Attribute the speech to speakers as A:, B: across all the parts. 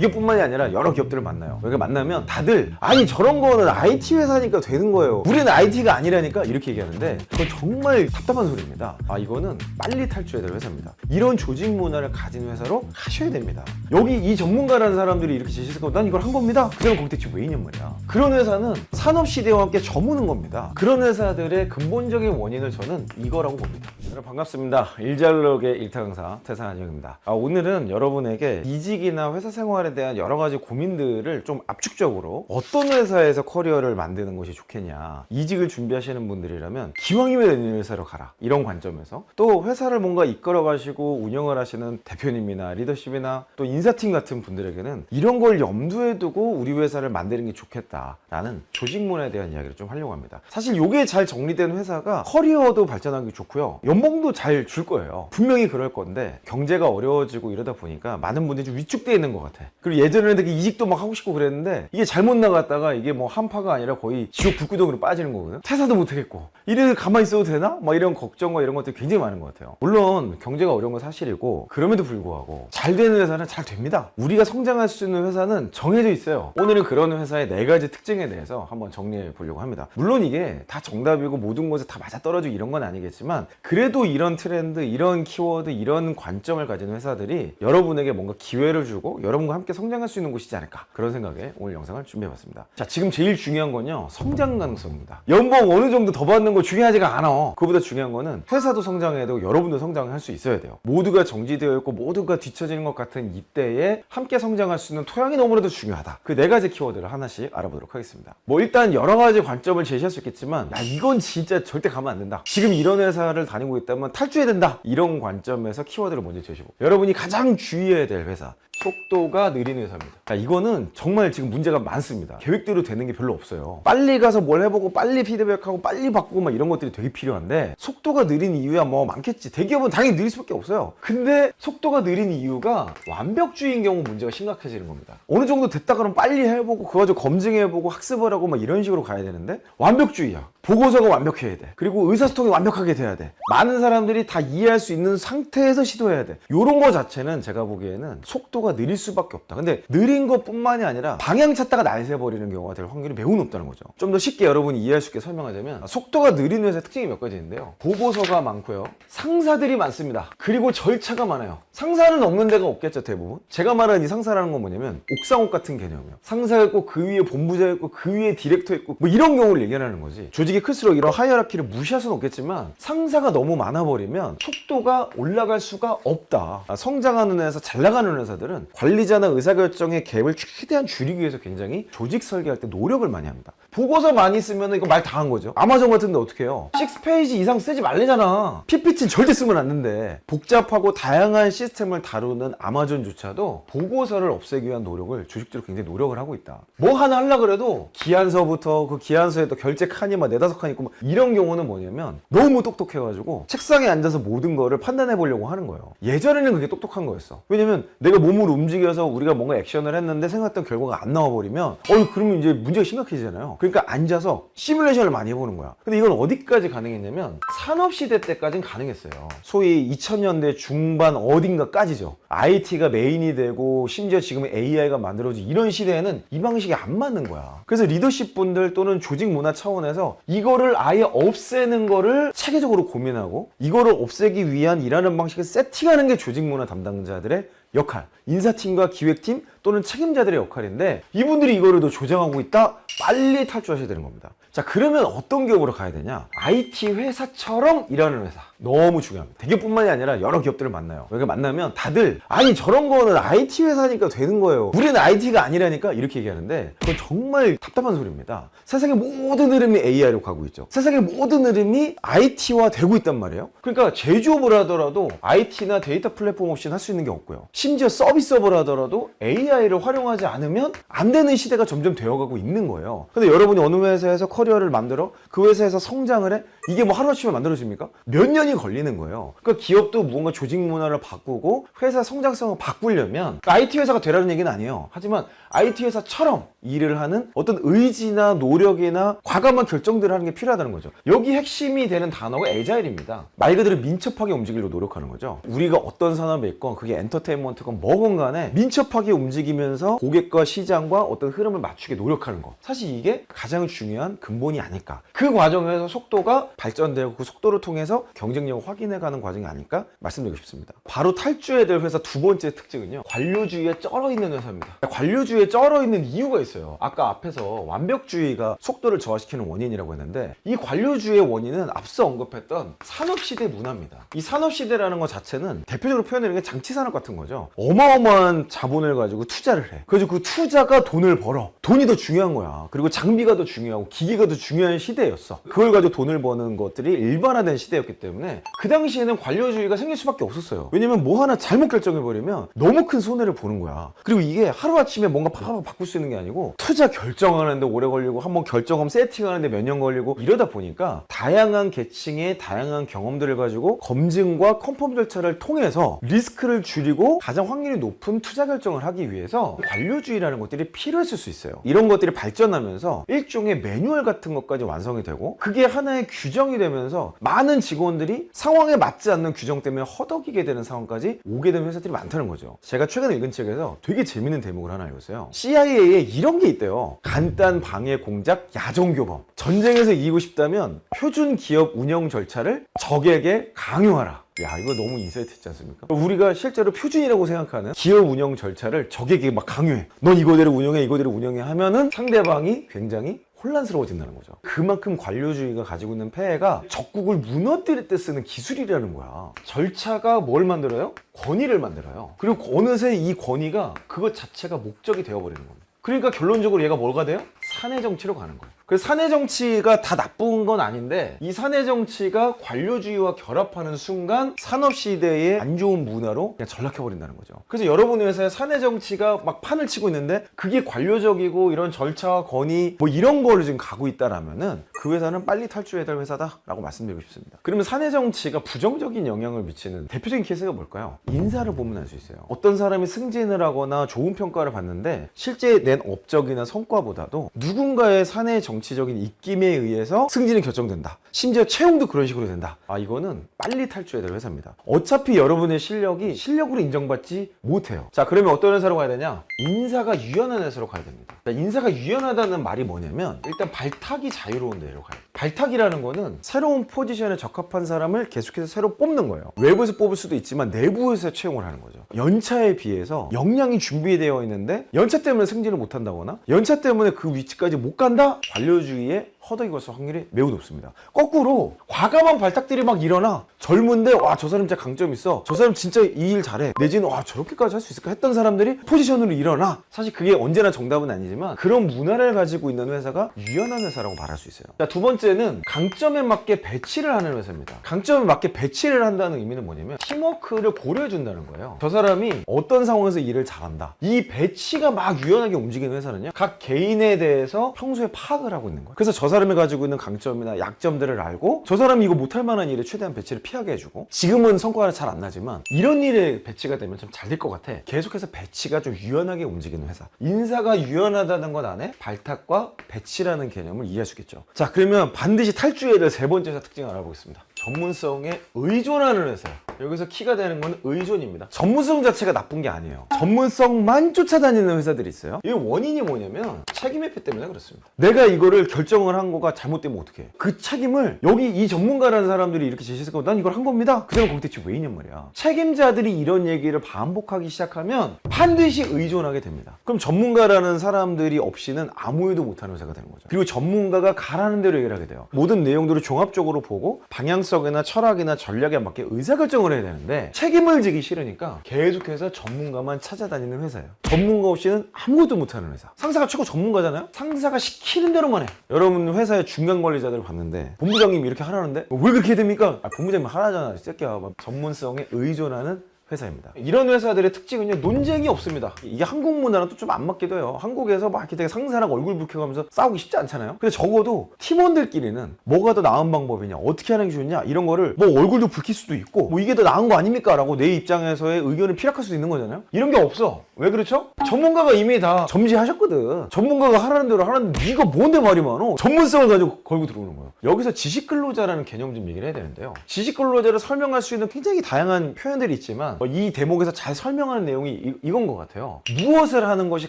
A: 대기업뿐만이 아니라 여러 기업들을 만나요. 여기 만나면 다들 아니 저런 거는 IT 회사니까 되는 거예요. 우리는 IT가 아니라니까 이렇게 얘기하는데 그건 정말 답답한 소리입니다. 아 이거는 빨리 탈주해야 될 회사입니다. 이런 조직 문화를 가진 회사로 가셔야 됩니다. 여기 이 전문가라는 사람들이 이렇게 제시했을 거난 이걸 한 겁니다. 그 사람 거기 대체 왜 있냔 말이야. 그런 회사는 산업 시대와 함께 저무는 겁니다. 그런 회사들의 근본적인 원인을 저는 이거라고 봅니다. 여러분 반갑습니다. 일잘록의 일타 강사 태산 안영입니다. 아, 오늘은 여러분에게 이직이나 회사 생활에 대한 여러 가지 고민들을 좀 압축적으로 어떤 회사에서 커리어를 만드는 것이 좋겠냐. 이직을 준비하시는 분들이라면 기왕이면 있는 회사로 가라. 이런 관점에서 또 회사를 뭔가 이끌어 가시고 운영을 하시는 대표님이나 리더십이나 또 인사팀 같은 분들에게는 이런 걸 염두에 두고 우리 회사를 만드는 게 좋겠다라는 조직 문화에 대한 이야기를 좀 하려고 합니다. 사실 이게 잘 정리된 회사가 커리어도 발전하기 좋고요. 연봉도 잘 줄 거예요. 분명히 그럴 건데 경제가 어려워지고 이러다 보니까 많은 분들이 좀 위축돼 있는 것 같아. 그리고 예전에는 되게 이직도 막 하고 싶고 그랬는데 이게 잘못 나갔다가 이게 뭐 한파가 아니라 거의 지옥 불구덩이로 빠지는 거거든. 퇴사도 못 하겠고 이래 가만히 있어도 되나? 막 이런 걱정과 이런 것들이 굉장히 많은 것 같아요. 물론 경제가 어려운 건 사실이고 그럼에도 불구하고 잘 되는 회사는 잘 됩니다. 우리가 성장할 수 있는 회사는 정해져 있어요. 오늘은 그런 회사의 네 가지 특징에 대해서 한번 정리해 보려고 합니다. 물론 이게 다 정답이고 모든 것에 다 맞아떨어지고 이런 건 아니겠지만 그래도 이런 트렌드, 이런 키워드, 이런 관점을 가진 회사들이 여러분에게 뭔가 기회를 주고 여러분과 함께 성장할 수 있는 곳이지 않을까 그런 생각에 오늘 영상을 준비해봤습니다. 자, 지금 제일 중요한 건요 성장 가능성입니다. 연봉 어느 정도 더 받는 거 중요하지가 않아. 그보다 중요한 거는 회사도 성장해야 되고 여러분도 성장을 할수 있어야 돼요. 모두가 정지되어 있고 모두가 뒤처지는 것 같은 이때에 함께 성장할 수 있는 토양이 너무나도 중요하다. 그 네 가지 키워드를 하나씩 알아보도록 하겠습니다. 뭐 일단 여러 가지 관점을 제시할 수 있겠지만 야 이건 진짜 절대 가면 안 된다. 지금 이런 회사를 다니고 있다면 탈주해야 된다. 이런 관점에서 키워드를 먼저 제시고 여러분이 가장 주의해야 될 회사 속도가 느린 회사입니다. 자, 이거는 정말 지금 문제가 많습니다. 계획대로 되는 게 별로 없어요. 빨리 가서 뭘 해보고 빨리 피드백하고 빨리 바꾸고 막 이런 것들이 되게 필요한데 속도가 느린 이유야 뭐 많겠지. 대기업은 당연히 느릴 수밖에 없어요. 근데 속도가 느린 이유가 완벽주의인 경우 문제가 심각해지는 겁니다. 어느 정도 됐다 그러면 빨리 해보고 그거 가지고 검증해보고 학습을 하고 막 이런 식으로 가야 되는데 완벽주의야. 보고서가 완벽해야 돼. 그리고 의사소통이 완벽하게 돼야 돼. 많은 사람들이 다 이해할 수 있는 상태에서 시도해야 돼. 요런 거 자체는 제가 보기에는 속도가 느릴 수밖에 없다. 근데 느린 것뿐만이 아니라 방향 찾다가 날 새버리는 경우가 될 확률이 매우 높다는 거죠. 좀 더 쉽게 여러분이 이해할 수 있게 설명하자면 속도가 느린 회사의 특징이 몇 가지 있는데요. 보고서가 많고요. 상사들이 많습니다. 그리고 절차가 많아요. 상사는 없는 데가 없겠죠, 대부분. 제가 말하는 이 상사라는 건 뭐냐면 옥상옥 같은 개념이에요. 상사가 있고 그 위에 본부자가 있고 그 위에 디렉터 있고 뭐 이런 경우를 얘기하는 거지. 조직 이 클수록 이런 하이어라키를 무시할 수는 없겠지만 상사가 너무 많아버리면 속도가 올라갈 수가 없다. 아, 성장하는 회사, 잘 나가는 회사들은 관리자나 의사결정의 갭을 최대한 줄이기 위해서 굉장히 조직 설계할 때 노력을 많이 합니다. 보고서 많이 쓰면 이거 말 다 한 거죠. 아마존 같은 데 어떻게 해요? 6페이지 이상 쓰지 말래잖아. PPT는 절대 쓰면 안 된대. 복잡하고 다양한 시스템을 다루는 아마존조차도 보고서를 없애기 위한 노력을 조직적으로 굉장히 노력을 하고 있다. 뭐 하나 하려고 그래도 기한서부터 그 기한서에 또 결제 칸이 막 네다섯 칸 있고 막 이런 경우는 뭐냐면 너무 똑똑해가지고 책상에 앉아서 모든 거를 판단해 보려고 하는 거예요. 예전에는 그게 똑똑한 거였어. 왜냐면 내가 몸을 움직여서 우리가 뭔가 액션을 했는데 생각했던 결과가 안 나와버리면 어 그러면 이제 문제가 심각해지잖아요. 그러니까 앉아서 시뮬레이션을 많이 해보는 거야. 근데 이건 어디까지 가능했냐면 산업시대 때까지는 가능했어요. 소위 2000년대 중반 어딘가까지죠. IT가 메인이 되고 심지어 지금 AI가 만들어진 이런 시대에는 이 방식이 안 맞는 거야. 그래서 리더십 분들 또는 조직 문화 차원에서 이거를 아예 없애는 거를 체계적으로 고민하고 이거를 없애기 위한 일하는 방식을 세팅하는 게 조직 문화 담당자들의 역할, 인사팀과 기획팀 또는 책임자들의 역할인데 이분들이 이거를 더 조장하고 있다? 빨리 탈주하셔야 되는 겁니다. 자, 그러면 어떤 기업으로 가야 되냐? IT 회사처럼 일하는 회사. 너무 중요합니다. 대기업뿐만이 아니라 여러 기업들을 만나요. 여기 만나면 다들 아니 저런 거는 IT 회사니까 되는 거예요. 우리는 IT가 아니라니까 이렇게 얘기하는데 그건 정말 답답한 소리입니다. 세상의 모든 흐름이 AI로 가고 있죠. 세상의 모든 흐름이 IT화 되고 있단 말이에요. 그러니까 제조업을 하더라도 IT나 데이터 플랫폼 없이는 할 수 있는 게 없고요. 심지어 서비스업을 하더라도 AI를 활용하지 않으면 안 되는 시대가 점점 되어가고 있는 거예요. 근데 여러분이 어느 회사에서 커리어를 만들어 그 회사에서 성장을 해 이게 뭐 하루아침에 만들어집니까? 몇 년이 걸리는 거예요. 그러니까 기업도 무언가 조직 문화를 바꾸고 회사 성장성을 바꾸려면 IT 회사가 되라는 얘기는 아니에요. 하지만 IT 회사처럼 일을 하는 어떤 의지나 노력이나 과감한 결정들을 하는 게 필요하다는 거죠. 여기 핵심이 되는 단어가 에자일입니다. 말 그대로 민첩하게 움직이려고 노력하는 거죠. 우리가 어떤 산업에 있건 그게 엔터테인먼트 디파먼트건 뭐건 간에 민첩하게 움직이면서 고객과 시장과 어떤 흐름을 맞추게 노력하는 거. 사실 이게 가장 중요한 근본이 아닐까. 그 과정에서 속도가 발전되고 그 속도를 통해서 경쟁력을 확인해가는 과정이 아닐까 말씀드리고 싶습니다. 바로 탈주해야 될 회사 두 번째 특징은요. 관료주의에 쩔어 있는 회사입니다. 관료주의에 쩔어 있는 이유가 있어요. 아까 앞에서 완벽주의가 속도를 저하시키는 원인이라고 했는데 이 관료주의의 원인은 앞서 언급했던 산업시대 문화입니다. 이 산업시대라는 것 자체는 대표적으로 표현하는 게 장치산업 같은 거죠. 어마어마한 자본을 가지고 투자를 해. 그래서 그 투자가 돈을 벌어. 돈이 더 중요한 거야. 그리고 장비가 더 중요하고 기기가 더 중요한 시대였어. 그걸 가지고 돈을 버는 것들이 일반화된 시대였기 때문에 그 당시에는 관료주의가 생길 수밖에 없었어요. 왜냐면 뭐 하나 잘못 결정해버리면 너무 큰 손해를 보는 거야. 그리고 이게 하루아침에 뭔가 팍팍 바꿀 수 있는 게 아니고 투자 결정하는데 오래 걸리고 한번 결정하면 세팅하는데 몇 년 걸리고 이러다 보니까 다양한 계층의 다양한 경험들을 가지고 검증과 컨펌 절차를 통해서 리스크를 줄이고 가장 확률이 높은 투자 결정을 하기 위해서 관료주의라는 것들이 필요했을 수 있어요. 이런 것들이 발전하면서 일종의 매뉴얼 같은 것까지 완성이 되고 그게 하나의 규정이 되면서 많은 직원들이 상황에 맞지 않는 규정 때문에 허덕이게 되는 상황까지 오게 되는 회사들이 많다는 거죠. 제가 최근에 읽은 책에서 되게 재밌는 대목을 하나 읽었어요. CIA에 이런 게 있대요. 간단 방해 공작 야종교범. 전쟁에서 이기고 싶다면 표준 기업 운영 절차를 적에게 강요하라. 야 이거 너무 인사이트했지 않습니까? 우리가 실제로 표준이라고 생각하는 기업 운영 절차를 적에게 막 강요해. 넌 이거대로 운영해, 이거대로 운영해 하면은 상대방이 굉장히 혼란스러워진다는 거죠. 그만큼 관료주의가 가지고 있는 폐해가 적국을 무너뜨릴 때 쓰는 기술이라는 거야. 절차가 뭘 만들어요? 권위를 만들어요. 그리고 어느새 이 권위가 그것 자체가 목적이 되어버리는 겁니다. 그러니까 결론적으로 얘가 뭐가 돼요? 사내 정치로 가는 거예요. 그래서 사내 정치가 다 나쁜 건 아닌데 이 사내 정치가 관료주의와 결합하는 순간 산업 시대의 안 좋은 문화로 그냥 전락해 버린다는 거죠. 그래서 여러분 회사에 사내 정치가 막 판을 치고 있는데 그게 관료적이고 이런 절차와 권위 뭐 이런 거를 지금 가고 있다라면은 그 회사는 빨리 탈주해야 될 회사다라고 말씀드리고 싶습니다. 그러면 사내 정치가 부정적인 영향을 미치는 대표적인 케이스가 뭘까요? 인사를 보면 알 수 있어요. 어떤 사람이 승진을 하거나 좋은 평가를 받는데 실제 낸 업적이나 성과보다도 누군가의 사내 정치 적인 입김에 의해서 승진이 결정된다. 심지어 채용도 그런 식으로 된다. 아 이거는 빨리 탈주해야 될 회사입니다. 어차피 여러분의 실력이 실력으로 인정받지 못해요. 자 그러면 어떤 회사로 가야 되냐? 인사가 유연한 회사로 가야 됩니다. 자, 인사가 유연하다는 말이 뭐냐면 일단 발탁이 자유로운 데로 가요. 발탁이라는 거는 새로운 포지션에 적합한 사람을 계속해서 새로 뽑는 거예요. 외부에서 뽑을 수도 있지만 내부에서 채용을 하는 거죠. 연차에 비해서 역량이 준비되어 있는데 연차 때문에 승진을 못 한다거나 연차 때문에 그 위치까지 못 간다? 관료 주의에 허덕이 걸수 확률이 매우 높습니다. 거꾸로 과감한 발탁들이 막 일어나 젊은데 와 저 사람 진짜 강점 있어 저 사람 진짜 이 일 잘해 내지는 와 저렇게까지 할 수 있을까 했던 사람들이 포지션으로 일어나 사실 그게 언제나 정답은 아니지만 그런 문화를 가지고 있는 회사가 유연한 회사라고 말할 수 있어요. 자, 두 번째는 강점에 맞게 배치를 하는 회사입니다. 강점에 맞게 배치를 한다는 의미는 뭐냐면 팀워크를 고려해 준다는 거예요. 저 사람이 어떤 상황에서 일을 잘한다. 이 배치가 막 유연하게 움직이는 회사는요. 각 개인에 대해서 평소에 파악을 하고 있는 거예요. 그래서 저 사람이 가지고 있는 강점이나 약점들을 알고 저 사람이 이거 못할 만한 일에 최대한 배치를 피하게 해주고 지금은 성과가 잘안 나지만 이런 일에 배치가 되면 좀 잘 될 것 같아. 계속해서 배치가 좀 유연하게 움직이는 회사. 인사가 유연하다는 것 안에 발탁과 배치라는 개념을 있겠죠. 자, 그러면 반드시 탈주해야 될 세 번째 회사 특징을 알아보겠습니다. 전문성에 의존하는 회사. 여기서 키가 되는 건 의존입니다. 전문성 자체가 나쁜 게 아니에요. 전문성만 쫓아다니는 회사들이 있어요. 이 원인이 뭐냐면 책임 회피 때문에 그렇습니다. 내가 이거를 결정을 한 거가 잘못되면 어떡해. 그 책임을 여기 이 전문가라는 사람들이 이렇게 제시했을 거난 이걸 한 겁니다. 그 사람 거기 대체 왜 있냔 말이야. 책임자들이 이런 얘기를 반복하기 시작하면 반드시 의존하게 됩니다. 그럼 전문가라는 사람들이 없이는 아무 일도 못하는 회사가 되는 거죠. 그리고 전문가가 가라는 대로 얘기를 하게 돼요. 모든 내용들을 종합적으로 보고 방향성이나 철학이나 전략에 맞게 의사결정을 해야 되는데 책임을 지기 싫으니까 계속해서 전문가만 찾아다니는 회사예요. 전문가 없이는 아무것도 못하는 회사. 상사가 최고 전문가잖아요? 상사가 시키는 대로만 해. 여러분 회사의 중간 관리자들을 봤는데 본부장님이 이렇게 하라는데 왜 그렇게 됩니까? 아, 본부장님 하라잖아. 이 새끼야. 막 전문성에 의존하는 회사입니다. 이런 회사들의 특징은요, 논쟁이 없습니다. 이게 한국 문화랑 또 좀 안 맞기도 해요. 한국에서 막 이렇게 상사랑 얼굴 붉혀가면서 싸우기 쉽지 않잖아요. 근데 적어도 팀원들끼리는 뭐가 더 나은 방법이냐, 어떻게 하는 게 좋냐, 이런 거를 뭐 얼굴도 붉힐 수도 있고, 뭐 이게 더 나은 거 아닙니까? 라고 내 입장에서의 의견을 피력할 수도 있는 거잖아요. 이런 게 없어. 왜 그렇죠? 전문가가 이미 다 점지하셨거든. 전문가가 하라는 대로 하라는데 네가 뭔데 말이 많어? 전문성을 가지고 걸고 들어오는 거예요. 여기서 지식 근로자라는 개념 좀 얘기를 해야 되는데요. 지식 근로자를 설명할 수 있는 굉장히 다양한 표현들이 있지만 어, 이 대목에서 잘 설명하는 내용이 이, 이건 것 같아요. 무엇을 하는 것이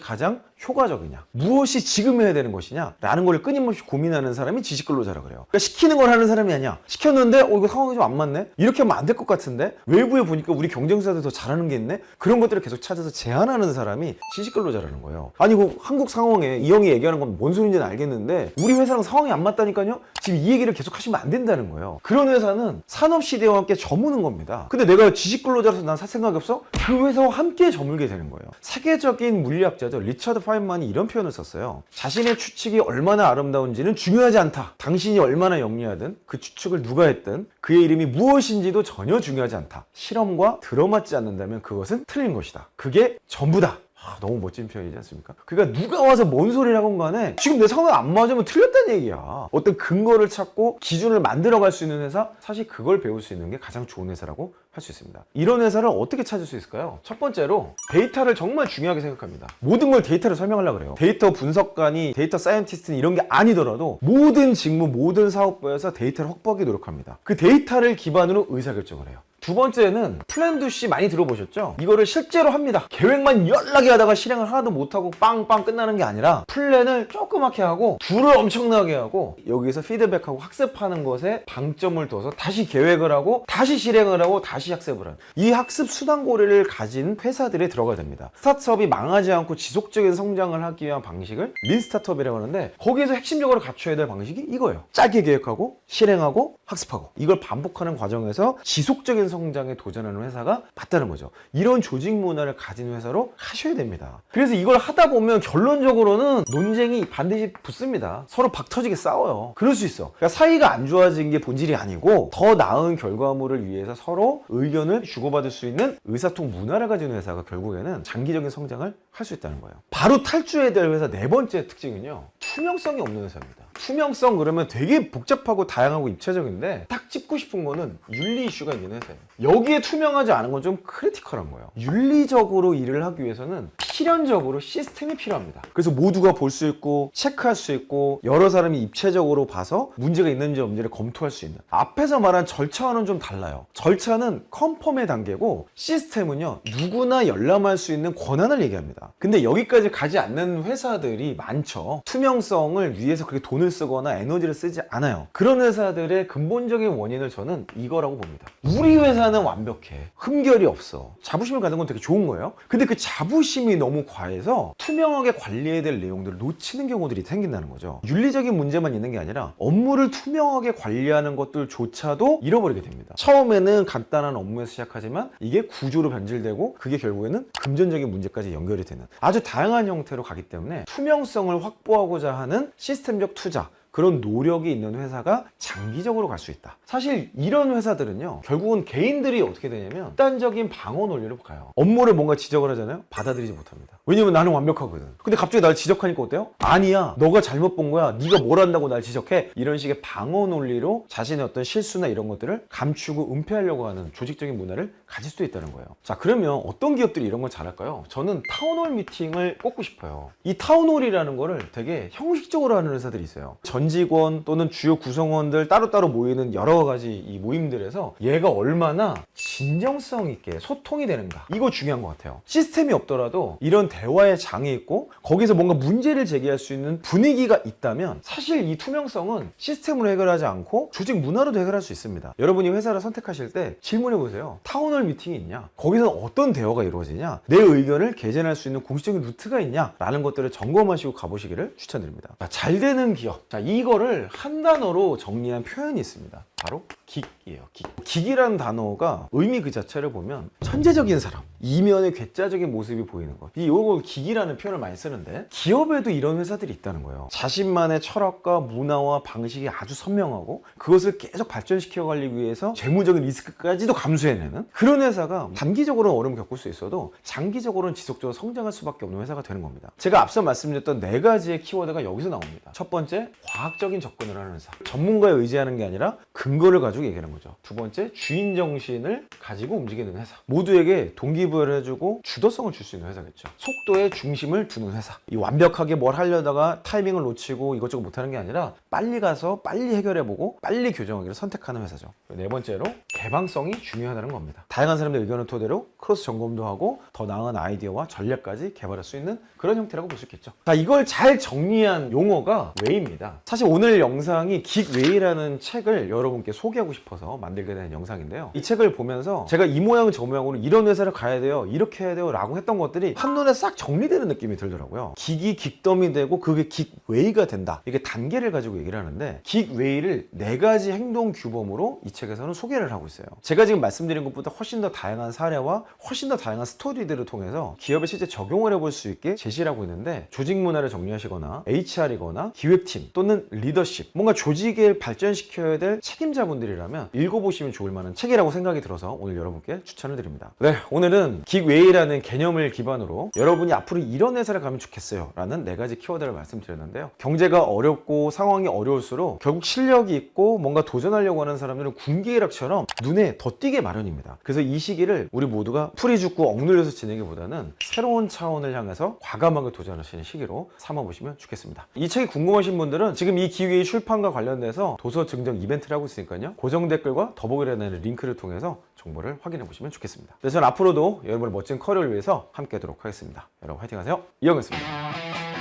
A: 가장 효과적이냐? 무엇이 지금 해야 되는 것이냐? 라는 걸 끊임없이 고민하는 사람이 지식 근로자라 그래요. 그러니까 시키는 걸 하는 사람이 아니야. 시켰는데, 어, 이거 상황이 좀 안 맞네? 이렇게 하면 안 될 것 같은데? 외부에 보니까 우리 경쟁사들 더 잘하는 게 있네? 그런 것들을 계속 찾아서 제안하는 사람이 지식 근로자라는 거예요. 아니, 그 한국 상황에 이 형이 얘기하는 건 뭔 소리인지는 알겠는데, 우리 회사랑 상황이 안 맞다니까요? 지금 이 얘기를 계속 하시면 안 된다는 거예요. 그런 회사는 산업 시대와 함께 저무는 겁니다. 근데 내가 지식 근로자라서 난살 생각이 없어? 그 회사와 함께 저물게 되는 거예요. 세계적인 물리학자죠. 리처드 파인만이 이런 표현을 썼어요. 자신의 추측이 얼마나 아름다운지는 중요하지 않다. 당신이 얼마나 영리하든 그 추측을 누가 했든 그의 이름이 무엇인지도 전혀 중요하지 않다. 실험과 들어맞지 않는다면 그것은 틀린 것이다. 그게 전부다. 아, 너무 멋진 표현이지 않습니까? 그러니까 누가 와서 뭔 소리를 하건 간에 지금 내 상황이 안 맞으면 틀렸다는 얘기야. 어떤 근거를 찾고 기준을 만들어 갈 수 있는 회사, 사실 그걸 배울 수 있는 게 가장 좋은 회사라고 할 수 있습니다. 이런 회사를 어떻게 찾을 수 있을까요? 첫 번째로 데이터를 정말 중요하게 생각합니다. 모든 걸 데이터로 설명하려고 그래요. 데이터 분석관이 데이터 사이언티스트는 이런 게 아니더라도 모든 직무, 모든 사업부에서 데이터를 확보하기 노력합니다. 그 데이터를 기반으로 의사결정을 해요. 두 번째는 플랜 두씨 많이 들어보셨죠? 이거를 실제로 합니다. 계획만 연락이 하다가 실행을 하나도 못하고 빵빵 끝나는 게 아니라 플랜을 조그맣게 하고 둘을 엄청나게 하고 여기서 피드백하고 학습하는 것에 방점을 둬서 다시 계획을 하고 다시 실행을 하고 다시 학습을 하는 이 학습 수단고리를 가진 회사들에 들어가야 됩니다. 스타트업이 망하지 않고 지속적인 성장을 하기 위한 방식을 린 스타트업이라고 하는데 거기에서 핵심적으로 갖춰야 될 방식이 이거예요. 짧게 계획하고 실행하고 학습하고 이걸 반복하는 과정에서 지속적인 성장에 도전하는 회사가 맞다는 거죠. 이런 조직 문화를 가진 회사로 하셔야 됩니다. 그래서 이걸 하다 보면 결론적으로는 논쟁이 반드시 붙습니다. 서로 박 터지게 싸워요. 그럴 수 있어. 그러니까 사이가 안 좋아진 게 본질이 아니고 더 나은 결과물을 위해서 서로 의견을 주고받을 수 있는 의사통 문화를 가진 회사가 결국에는 장기적인 성장을 할 수 있다는 거예요. 바로 탈주해야 될 회사 네 번째 특징은요. 투명성이 없는 회사입니다. 투명성 그러면 되게 복잡하고 다양하고 입체적인데 딱 짚고 싶은 거는 윤리 이슈가 있는 회사예요. 여기에 투명하지 않은 건 좀 크리티컬한 거예요. 윤리적으로 일을 하기 위해서는 필연적으로 시스템이 필요합니다. 그래서 모두가 볼 수 있고 체크할 수 있고 여러 사람이 입체적으로 봐서 문제가 있는지 없는지를 검토할 수 있는 앞에서 말한 절차와는 좀 달라요. 절차는 컨펌의 단계고 시스템은요 누구나 열람할 수 있는 권한을 얘기합니다. 근데 여기까지 가지 않는 회사들이 많죠. 투명성을 위해서 그렇게 돈을 쓰거나 에너지를 쓰지 않아요. 그런 회사들의 근본적인 원인을 저는 이거라고 봅니다. 우리 회사는 완벽해. 흠결이 없어. 자부심을 가는 건 되게 좋은 거예요. 근데 그 자부심이 너무 과해서 투명하게 관리해야 될 내용들을 놓치는 경우들이 생긴다는 거죠. 윤리적인 문제만 있는 게 아니라 업무를 투명하게 관리하는 것들조차도 잃어버리게 됩니다. 처음에는 간단한 업무에서 시작하지만 이게 구조로 변질되고 그게 결국에는 금전적인 문제까지 연결이 되는 아주 다양한 형태로 가기 때문에 투명성을 확보하고자 하는 시스템적 투자 그런 노력이 있는 회사가 장기적으로 갈 수 있다. 사실 이런 회사들은요, 결국은 개인들이 어떻게 되냐면, 극단적인 방어 논리를 가요. 업무를 뭔가 지적을 하잖아요? 받아들이지 못합니다. 왜냐면 나는 완벽하거든. 근데 갑자기 날 지적하니까 어때요? 아니야. 너가 잘못 본 거야. 네가 뭘 한다고 날 지적해. 이런 식의 방어 논리로 자신의 어떤 실수나 이런 것들을 감추고 은폐하려고 하는 조직적인 문화를 가질 수도 있다는 거예요. 자, 그러면 어떤 기업들이 이런 걸 잘할까요? 저는 타운홀 미팅을 꼽고 싶어요. 이 타운홀이라는 거를 되게 형식적으로 하는 회사들이 있어요. 전 직원 또는 주요 구성원들 따로따로 모이는 여러 가지 이 모임들에서 얘가 얼마나 진정성 있게 소통이 되는가. 이거 중요한 것 같아요. 시스템이 없더라도 이런 대화의 장이 있고 거기서 뭔가 문제를 제기할 수 있는 분위기가 있다면 사실 이 투명성은 시스템으로 해결하지 않고 조직 문화로도 해결할 수 있습니다. 여러분이 회사를 선택하실 때 질문해 보세요. 타운홀 미팅이 있냐? 거기서 어떤 대화가 이루어지냐? 내 의견을 개진할 수 있는 공식적인 루트가 있냐? 라는 것들을 점검하시고 가보시기를 추천드립니다. 자, 잘 되는 기업. 자, 이 거를 한 단어로 정리한 표현이 있습니다. 바로 긱이에요. 긱. 긱이라는 단어가 의미 그 자체를 보면 천재적인 사람, 이면의 괴짜적인 모습이 보이는 것. 이 요걸 긱이라는 표현을 많이 쓰는데 기업에도 이런 회사들이 있다는 거예요. 자신만의 철학과 문화와 방식이 아주 선명하고 그것을 계속 발전시켜 가기 위해서 재무적인 리스크까지도 감수해내는 그런 회사가 단기적으로는 어려움을 겪을 수 있어도 장기적으로는 지속적으로 성장할 수밖에 없는 회사가 되는 겁니다. 제가 앞서 말씀드렸던 네 가지의 키워드가 여기서 나옵니다. 첫 번째, 과학적인 접근을 하는 회사. 전문가에 의지하는 게 아니라 근 근거를 가지고 얘기하는 거죠. 두 번째, 주인 정신을 가지고 움직이는 회사. 모두에게 동기부여를 해주고 주도성을 줄 수 있는 회사겠죠. 속도에 중심을 두는 회사. 이 완벽하게 뭘 하려다가 타이밍을 놓치고 이것저것 못하는 게 아니라 빨리 가서 빨리 해결해보고 빨리 교정하기를 선택하는 회사죠. 네 번째로 개방성이 중요하다는 겁니다. 다양한 사람들의 의견을 토대로 크로스 점검도 하고 더 나은 아이디어와 전략까지 개발할 수 있는 그런 형태라고 볼 수 있겠죠. 자, 이걸 잘 정리한 용어가 웨이입니다. 사실 오늘 영상이 긱 웨이라는 책을 여러분 께 소개하고 싶어서 만들게 된 영상인데요. 이 책을 보면서 제가 이 모양 저 모양으로 이런 회사를 가야 돼요. 이렇게 해야 돼요. 라고 했던 것들이 한눈에 싹 정리되는 느낌이 들더라고요. 긱이 긱덤이 되고 그게 긱웨이가 된다. 이게 단계를 가지고 얘기를 하는데 긱웨이를 네 가지 행동 규범으로 이 책에서는 소개를 하고 있어요. 제가 지금 말씀드린 것보다 훨씬 더 다양한 사례와 훨씬 더 다양한 스토리들을 통해서 기업에 실제 적용을 해볼 수 있게 제시를 하고 있는데 조직 문화를 정리하시거나 HR이거나 기획팀 또는 리더십 뭔가 조직을 발전시켜야 될 책임 자분들이라면 읽어보시면 좋을 만한 책이라고 생각이 들어서 오늘 여러분께 추천을 드립니다. 네, 오늘은 긱웨이라는 개념을 기반으로 여러분이 앞으로 이런 회사를 가면 좋겠어요 라는 네 가지 키워드를 말씀드렸는데요. 경제가 어렵고 상황이 어려울수록 결국 실력이 있고 뭔가 도전하려고 하는 사람들은 군기일학처럼 눈에 더 띄게 마련입니다. 그래서 이 시기를 우리 모두가 풀이 죽고 억눌려서 지내기보다는 새로운 차원을 향해서 과감하게 도전하시는 시기로 삼아보시면 좋겠습니다. 이 책이 궁금하신 분들은 지금 이 기회의 출판과 관련돼서 도서 증정 이벤트를 하고 있으니까요. 고정 댓글과 더보기란의 링크를 통해서 정보를 확인해 보시면 좋겠습니다. 네, 저는 앞으로도 여러분의 멋진 커리어를 위해서 함께 하도록 하겠습니다. 여러분 화이팅 하세요. 이영이었습니다.